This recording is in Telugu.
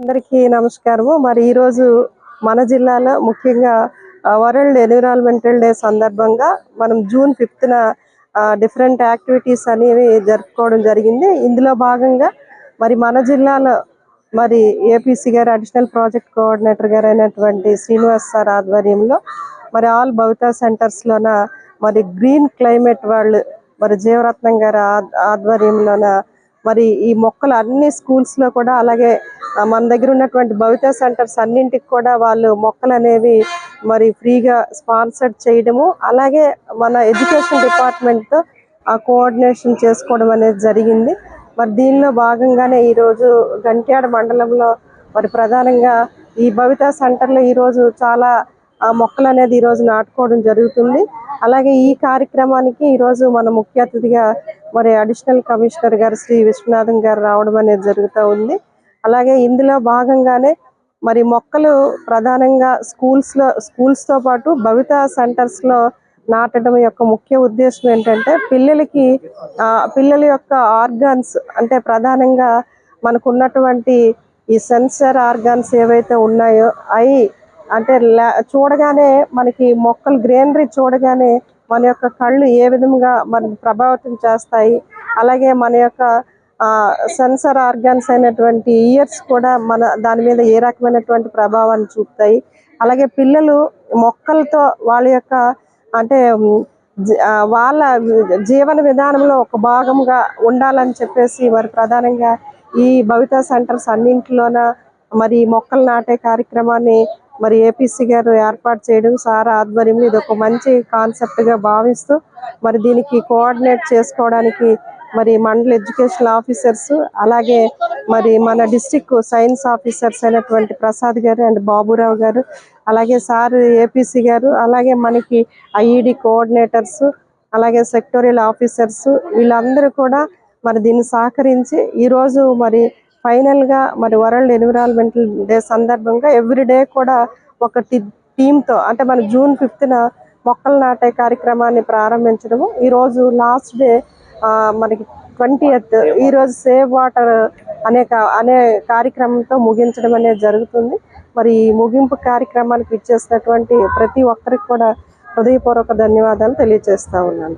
అందరికీ నమస్కారము. మరి ఈరోజు మన జిల్లాలో ముఖ్యంగా వరల్డ్ ఎన్విరాన్మెంటల్ డే సందర్భంగా మనం జూన్ ఫిఫ్త్న డిఫరెంట్ యాక్టివిటీస్ అనేవి జరుపుకోవడం జరిగింది. ఇందులో భాగంగా మరి మన జిల్లాలో మరి ఏపీసీ గారు అడిషనల్ ప్రాజెక్ట్ కోఆర్డినేటర్ గారు అయినటువంటి శ్రీనివాస్ సార్ ఆధ్వర్యంలో మరి ఆల్ భవితా సెంటర్స్లోన మరి గ్రీన్ క్లైమేట్ వాళ్ళు మరి జీవరత్నం గారి ఆధ్వర్యంలోన మరి ఈ మొక్కలు అన్ని స్కూల్స్లో కూడా అలాగే మన దగ్గర ఉన్నటువంటి భవిత సెంటర్స్ అన్నింటికి కూడా వాళ్ళు మొక్కలు అనేవి మరి ఫ్రీగా స్పాన్సర్ చేయడము అలాగే మన ఎడ్యుకేషన్ డిపార్ట్మెంట్తో ఆ కోఆర్డినేషన్ చేసుకోవడం అనేది జరిగింది. మరి దీనిలో భాగంగానే ఈరోజు గంట్యాడ మండలంలో మరి ప్రధానంగా ఈ భవిత సెంటర్లో ఈరోజు చాలా ఆ మొక్కలు అనేది ఈ రోజు నాటుకోవడం జరుగుతుంది. అలాగే ఈ కార్యక్రమానికి ఈ రోజు మన ముఖ్య అతిథిగా మరి అడిషనల్ కమిషనర్ గారు శ్రీ విశ్వనాథం గారు రావడం అనేది జరుగుతూ ఉంది. అలాగే ఇందులో భాగంగానే మరి మొక్కలు ప్రధానంగా స్కూల్స్లో స్కూల్స్తో స్కూల్స్తో పాటు భవిత సెంటర్స్లో నాటడం యొక్క ముఖ్య ఉద్దేశం ఏంటంటే పిల్లలకి పిల్లల యొక్క ఆర్గాన్స్ అంటే ప్రధానంగా మనకు ఉన్నటువంటి ఈ సెన్సర్ ఆర్గాన్స్ ఏవైతే ఉన్నాయో అవి అంటే చూడగానే మనకి మొక్కలు గ్రీనరీ చూడగానే మన యొక్క కళ్ళు ఏ విధంగా మన ప్రభావితం చేస్తాయి. అలాగే మన యొక్క సెన్సర్ ఆర్గాన్స్ అయినటువంటి ఇయర్స్ కూడా మన దాని మీద ఏ రకమైనటువంటి ప్రభావాన్ని చూపుతాయి. అలాగే పిల్లలు మొక్కలతో వాళ్ళ యొక్క అంటే వాళ్ళ జీవన విధానంలో ఒక భాగంగా ఉండాలని చెప్పేసి మరి ప్రధానంగా ఈ భవిత సెంటర్స్ అన్నింటిలోన మరి మొక్కలు నాటే కార్యక్రమాన్ని మరి ఏపీసీ గారు ఏర్పాటు చేయడం సార్ ఆధ్వర్యంలో ఇది ఒక మంచి కాన్సెప్ట్గా భావిస్తూ మరి దీనికి కోఆర్డినేట్ చేసుకోవడానికి మరి మండల ఎడ్యుకేషన్ ఆఫీసర్స్ అలాగే మరి మన డిస్టిక్ సైన్స్ ఆఫీసర్స్ అయినటువంటి ప్రసాద్ గారు అండ్ బాబురావు గారు అలాగే సార్ ఏపీసీ గారు అలాగే మనకి ఐఈడి కోఆర్డినేటర్స్ అలాగే సెక్టోరియల్ ఆఫీసర్స్ వీళ్ళందరూ కూడా మరి దీన్ని సహకరించి ఈరోజు మరి ఫైనల్గా మరి వరల్డ్ ఎన్విరాన్మెంటల్ డే సందర్భంగా ఎవ్రీ డే కూడా ఒక టీమ్తో అంటే మన జూన్ ఫిఫ్త్న మొక్కలు నాటే కార్యక్రమాన్ని ప్రారంభించడము. ఈరోజు లాస్ట్ డే మనకి ట్వంటీ ఈరోజు సేవ్ వాటర్ అనే కా- అనే కార్యక్రమంతో ముగించడం అనేది జరుగుతుంది. మరి ఈ ముగింపు కార్యక్రమానికి ఇచ్చేసినటువంటి ప్రతి ఒక్కరికి కూడా హృదయపూర్వక ధన్యవాదాలు తెలియజేస్తా ఉన్నాను.